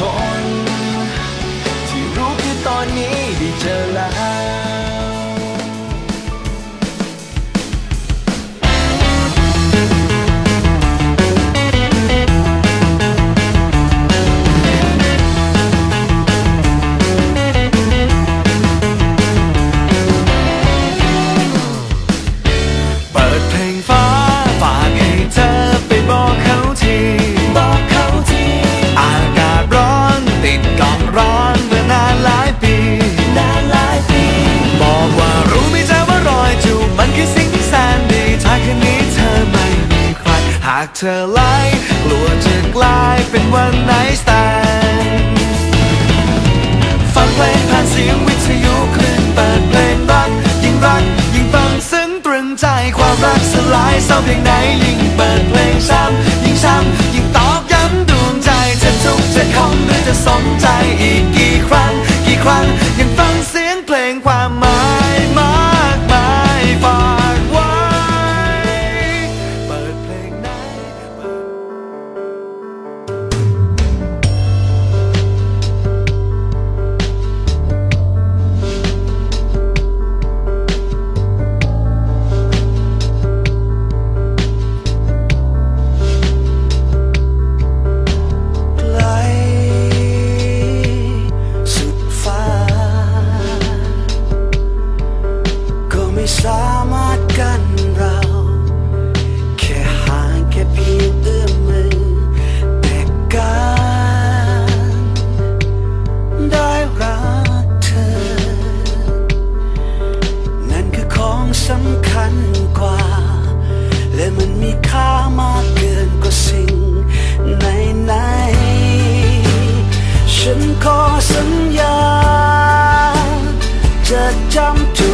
ม หากเธอไล่กลัวจะกลายเป็นวันไหนสแตนฟังเพลงผ่านเสียงวิทยุคลื่นเปิดเพลงรัก ยิ่งรัก ยิ่งฟังซึ้งตรึงใจความรักสลายเศร้าเพียงไหนยิ่งเปิดเพลงซ้ำยิ่งช้ำยิ่งตอกย้ำดวงใจจะทุกข์จะคำหรือจะสนใจอีก จะ